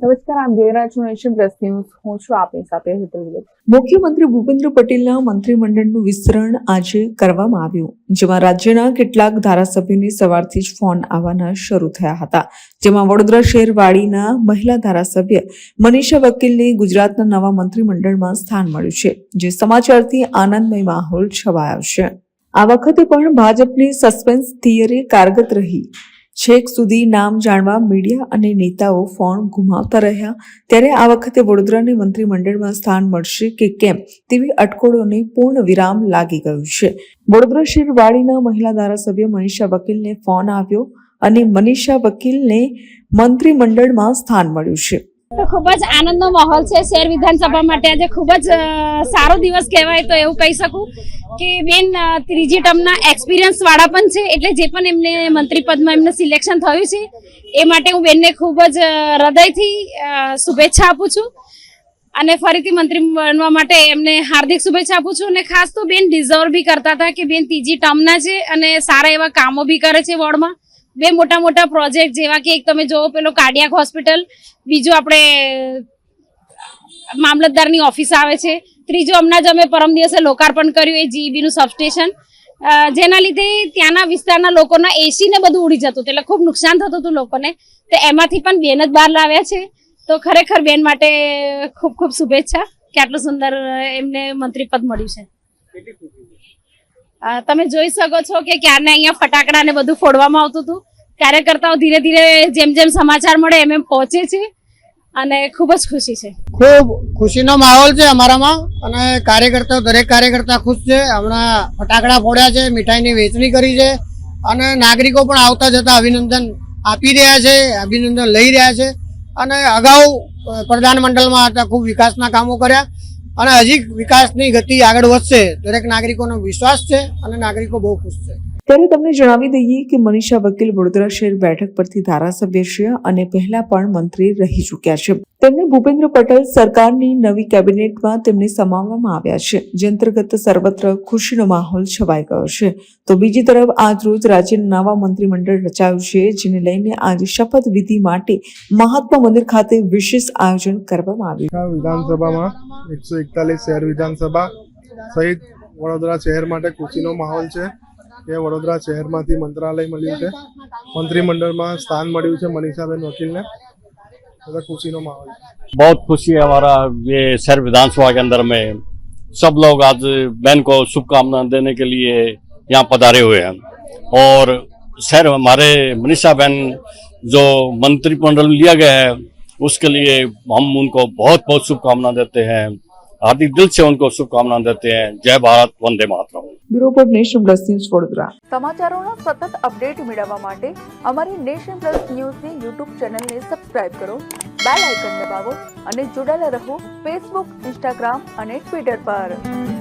નમસ્કાર આમ જોઈ રહ્યા હું છું આપની સાથે હેતલ મુખ્યમંત્રી ભૂપેન્દ્ર પટેલના મંત્રીમંડળનું વિસ્તરણ આજે કરવામાં આવ્યું, જેમાં રાજ્યના કેટલાક ધારાસભ્યોને સવારથી જ ફોન આવવાના શરૂ થયા હતા. જેમાં વડોદરા શહેર વાડીના મહિલા ધારાસભ્ય મનીષા વકીલને ગુજરાતના નવા મંત્રીમંડળમાં સ્થાન મળ્યું છે, જે સમાચારથી આનંદમય માહોલ છવાયો છે. આ વખતે પણ ભાજપની સસ્પેન્સ થિયરી કારગત રહી. છેક સુધી નામ જાણવા મીડિયા અને નેતાઓ ફોન ગુમાવતા રહ્યા. ત્યારે આ વખતે વડોદરાની મંત્રીમંડળમાં સ્થાન મળશે કે કેમ તેવી અટકળોને પૂર્ણ વિરામ લાગી ગયું છે. વડોદરા શિરવાડીના મહિલા ધારાસભ્ય મનીષા વકીલને ફોન આવ્યો અને મનીષા વકીલને મંત્રીમંડળમાં સ્થાન મળ્યું છે. ખૂબ જ આનંદનો માહોલ છે શહેર વિધાનસભા માટે. આજે ખૂબ જ સારો દિવસ કહેવાય તો એવું કહી શકું કે બેન ત્રીજી ટર્મના એક્સપિરિયન્સ વાળા પણ છે. એટલે જે પણ એમને મંત્રી પદમાં એમને સિલેક્શન થયું છે, એ માટે હું બેનને ખૂબ જ હૃદયથી શુભેચ્છા આપું છું. અને ફરીથી મંત્રી બનવા માટે એમને હાર્દિક શુભેચ્છા આપું છું. અને ખાસ તો બેન ડિઝર્વ બી કરતા હતા કે બેન ત્રીજી ટર્મના છે અને સારા એવા કામો બી કરે છે વોર્ડમાં. બે મોટા મોટા પ્રોજેક્ટ જેવા કે એક તમે જોવો પેલો કાર્ડિયાક હોસ્પિટલ બીજું આપણે મામલતદારની ઓફિસ આવે છે. ત્રીજું હમણાં જ અમે પરમ દિવસે લોકાર્પણ કર્યું એ જીઈબીનું સબસ્ટેશન જેના લીધે ત્યાંના વિસ્તારના લોકોના એસીને બધું ઉડી જતું એટલે ખૂબ નુકસાન થતું હતું લોકોને. તો એમાંથી પણ બેન જ બહાર લાવ્યા છે. તો ખરેખર બેન માટે ખૂબ ખૂબ શુભેચ્છા. કે આટલું સુંદર એમને મંત્રી પદ મળ્યું છે? તમે જોઈ શકો છો કે ક્યારને અહીંયા ફટાકડા ને બધું ફોડવામાં આવતું હતું. કાર્યકર્તાઓ ધીરે ધીરે જેમ જેમ સમાચાર મળે એમ એમ પહોંચે છે અને ખૂબ જ ખુશી છે. ખૂબ ખુશીનો માહોલ છે અમારામાં અને કાર્યકર્તાઓ, દરેક કાર્યકર્તા ખુશ છે. હમણાં ફટાકડા ફોડ્યા છે, મીઠાઈની વેચણી કરી છે અને નાગરિકો પણ આવતા જતા અભિનંદન આપી રહ્યા છે, અભિનંદન લઈ રહ્યા છે. અને અગાઉ પ્રધાનમંડળમાં હતા, ખૂબ વિકાસના કામો કર્યા. અને હજી વિકાસની ગતિ આગળ વધશે, દરેક નાગરિકોનો વિશ્વાસ છે અને નાગરિકો બહુ ખુશ છે. ત્યારે તમને જણાવી દઈએ કે મનીષા વકીલ વડોદરા શહેર બેઠક પરથી ધારાસભ્ય છે અને પહેલા પણ મંત્રી રહી ચૂક્યા છે. તેમને ભૂપેન્દ્ર પટેલ સરકારની નવી કેબિનેટમાં તેમને સમાવવામાં આવ્યા છે. જે અંતર્ગત સર્વત્ર ખુશીનો માહોલ છવાઈ ગયો છે. તો બીજી તરફ આજ રોજ રાજ્યના નવા મંત્રીમંડળ રચાયું છે, જેને લઈને આજે શપથ વિધિ માટે મહાત્મા મંદિર ખાતે વિશેષ આયોજન કરવામાં આવ્યું. વિધાનસભામાં એકસો એકતાલીસ શહેર વિધાનસભા સહિત વડોદરા શહેર માટે ખુશીનો માહોલ છે. કે વડોદરા શહેરમાંથી મંત્રાલય મળ્યું છે મંત્રીમંડળમાં સ્થાન મળ્યું છે મનીષાબેન વકીલને બધા ખુશીનો માહોલ છે बहुत खुशी है हमारा ये शहर विधानसभा के अंदर में सब लोग आज बहन को शुभकामना देने के लिए यहाँ पधारे हुए हैं और शहर हमारे मनीषा बहन जो मंत्रिमंडल में लिया गया है उसके लिए हम उनको बहुत बहुत शुभकामना देते हैं हार्दिक दिल से उनको शुभकामना देते हैं जय भारत वंदे मातरम બ્યુરો પર નેશન પ્લસ ન્યૂઝ વડોદરા સમાચારોનો સતત અપડેટ મેળવવા માટે અમારી નેશન પ્લસ ન્યૂઝની યુટ્યુબ ચેનલને સબસ્ક્રાઇબ કરો બેલ આઇકન દબાવો અને જોડાયેલા રહો ફેસબુક ઇન્સ્ટાગ્રામ અને ટ્વિટર પર